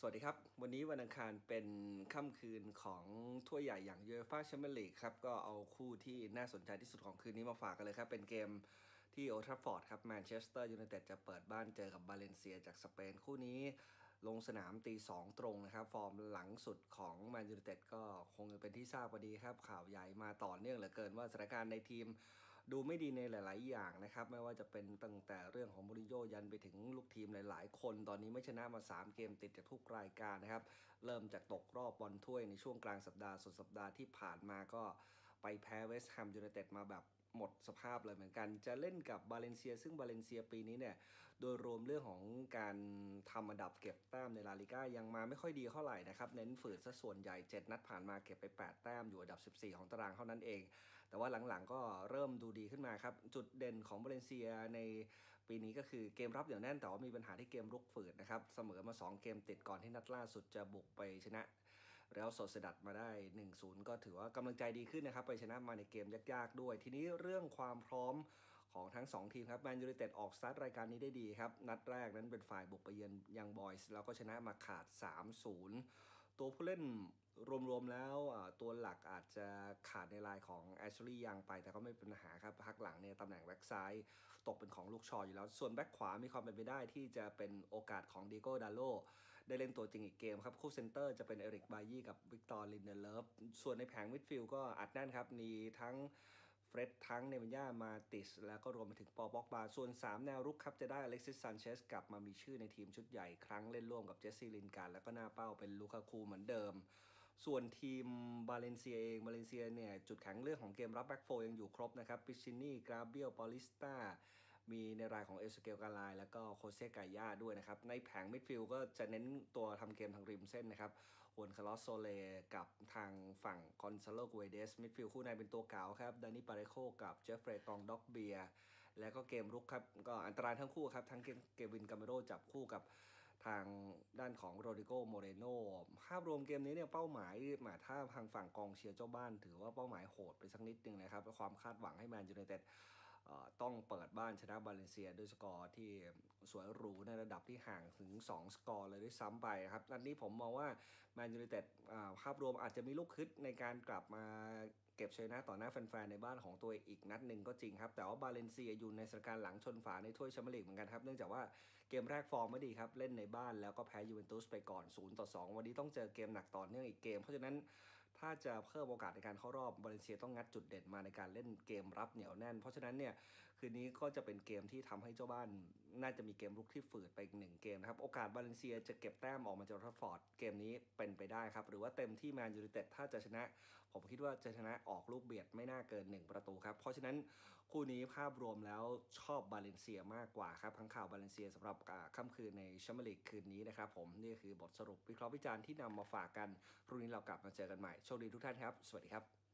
สวัสดีครับ วันนี้วันอังคารเป็นค่ำคืนของถ้วยใหญ่อย่างยูเอฟ่าแชมเปี้ยนลีกครับ ก็เอาคู่ที่น่าสนใจที่สุดของคืนนี้มาฝากกันเลยครับ เป็นเกมที่โอทราฟอร์ดครับแมนเชสเตอร์ยูไนเต็ดจะเปิดบ้านเจอกับบาเลนเซียจากสเปนคู่นี้ลงสนามตีสองตรงนะครับ ฟอร์มหลังสุดของแมนยูไนเต็ดก็คงจะเป็นที่ทราบพอดีครับ ข่าวใหญ่มาต่อเนื่องเหลือเกินว่าสถานการณ์ในทีม ดูไม่ดีในหลาย ๆ อย่างนะครับ ไม่ว่าจะเป็นตั้งแต่เรื่องของมูรินโญ่ยันไปถึงลูกทีมหลาย ๆ คนตอนนี้ไม่ชนะมา 3 เกมติดจากทุกรายการนะครับ เริ่มจากตกรอบบอลถ้วยในช่วงกลางสัปดาห์สุดสัปดาห์ที่ผ่านมาก็ ไปแพ้เวสต์แฮมยูไนเต็ดมาแบบหมดสภาพเลยเหมือนกัน จะเล่นกับบาเลนเซีย ซึ่งบาเลนเซียปีนี้เนี่ย โดยรวมเรื่องของการทำอันดับเก็บแต้มในลาลิก้ายังมาไม่ค่อยดีเท่าไหร่นะครับ เน้นฝืดซะส่วนใหญ่ 7 นัดผ่านมาเก็บไป 8 แต้มอยู่อันดับ 14 ของตารางเท่านั้นเอง แต่ว่าหลังๆก็เริ่มดูดีขึ้นมาครับ จุดเด่นของบาเลนเซียในปีนี้ก็คือเกมรับเดี๋ยวแน่นแต่ว่ามีปัญหาที่เกมรุกฝืดนะครับเสมอมา 2 เกมติดก่อนที่นัดล่าสุดจะบุกไปชนะ แล้วโซเซดัดมาได้ 1-0 ก็ถือว่ากำลังใจดีขึ้นนะครับ ไปชนะมาในเกมยากๆด้วย ทีนี้เรื่องความพร้อมของทั้ง 2 ทีมครับแมนยูไนเต็ดออกสตาร์ทรายการนี้ได้ดีครับ นัดแรกนั้นเป็นฝ่ายบุกไปเยือนยังบอยส์แล้วก็ชนะมาขาด 3-0 ตัวผู้เล่นรวมๆแล้วตัวหลักอาจจะขาดในลายของแอชลีย์ยังไป แต่ก็ไม่เป็นปัญหาครับพักหลังเนี่ยตำแหน่งแบ็กซ้ายตกเป็นของลูกชออยู่แล้ว ส่วนแบ็กขวามีความเป็นไปได้ที่จะเป็นโอกาสของดิโก้ดาโลได้เล่นตัวจริงอีกเกมครับ คู่เซนเตอร์จะเป็นเอริกบายี่กับวิกตอร์ลินเดเลฟส่วนในแผงมิดฟิลด์ก็อัดแน่นครับ มีทั้ง เฟร็ดทั้งเนมันย่ามาติส แล้วก็รวมไปถึงปอบ็อกบา ส่วน 3 แนวรุกครับ จะได้อเล็กซิสซันเชสกลับมามีชื่อในทีมชุดใหญ่ครั้งเล่นร่วมกับเจสซี่ลินการ์แล้วก็หน้าเป้าเป็นลูคาคูเหมือนเดิม ส่วนทีมบาเลนเซียเองบาเลนเซียเนี่ย จุดแข็งเรื่องของเกมรับแบ็กโฟยังอยู่ครบนะครับปิชินี่กราเบียลปอลิสตา มีในรายของเอสเกลกาไลแล้วก็โคเซกายาด้วยนะครับ ในแผงมิดฟิลก็จะเน้นตัวทำเกมทางริมเส้นนะครับฮวนคาร์ลอสโซเลกับทางฝั่งคอนซาโลกูเอเดสมิดฟิลคู่ในเป็นตัวเก่าครับดานิปาเรโคกับเจฟเฟรตองด็อกเบียแล้วก็เกมรุกครับ ก็อันตรายทั้งคู่ครับ ทั้งเกวินกาเมโรจับคู่กับทางด้านของโรดิโกโมเรโนภาพรวมเกมนี้เนี่ยเป้าหมายหมาถ้าทางฝั่งกองเชียร์เจ้าบ้าน ถือว่าเป้าหมายโหดไปสักนิดนึงนะครับ ความคาดหวังให้แมนยูไนเต็ด ต้องเปิดบ้านชนะบาเลนเซียด้วยสกอร์ที่สวยหรูในระดับที่ห่างถึง 2 สกอร์เลยด้วยซ้ำไปครับนัดนี้ผมมองว่าแมนยูไนเต็ดภาพรวมอาจจะมีลูกคึดในการกลับมาเก็บชัยนะต่อหน้าแฟนๆ ในบ้านของตัวเองอีกนัดหนึ่งก็จริงครับ แต่ว่าบาเลนเซียอยู่ในสถานการณ์หลังชนฝาในถ้วยแชมเปี้ยนลีกเหมือนกันครับ เนื่องจากว่าเกมแรกฟอร์มไม่ดีครับ เล่นในบ้านแล้วก็แพ้ยูเวนตุสไปก่อน 0 ต่อ 2 วันนี้ต้องเจอเกมหนักต่อเนื่องอีกเกม เพราะฉะนั้น ถ้าจะเพิ่มโอกาสในการเข้ารอบ บาเลนเซียต้องงัดจุดเด่นมาในการเล่นเกมรับเหนียวแน่น เพราะฉะนั้นเนี่ย คืนนี้ก็จะเป็นเกมที่ทำให้เจ้าบ้าน น่าจะมีเกมรุกที่ฝืดไปอีกหนึ่งเกมนะครับ โอกาสบาเลนเซียจะเก็บแต้มออกมาจากทัฟฟอร์ดเกมนี้เป็นไปได้ครับ หรือว่าเต็มที่แมนยูไนเต็ดถ้าจะชนะ ผมคิดว่าจะชนะออกลูกเบียดไม่น่าเกิน 1 ประตูครับ เพราะฉะนั้นคู่นี้ภาพรวมแล้วชอบบาเลนเซียมากกว่าครับข้างข่าวบาเลนเซียสำหรับอ่าค่ำคืนในแชมเปี้ยนลีกคืนนี้นะครับผมนี่คือบทสรุปวิเคราะห์วิจารณ์ที่นำมาฝากกันรุ่งนี้เรากลับมาเจอกันใหม่โชคดีทุกท่านครับ สวัสดีครับ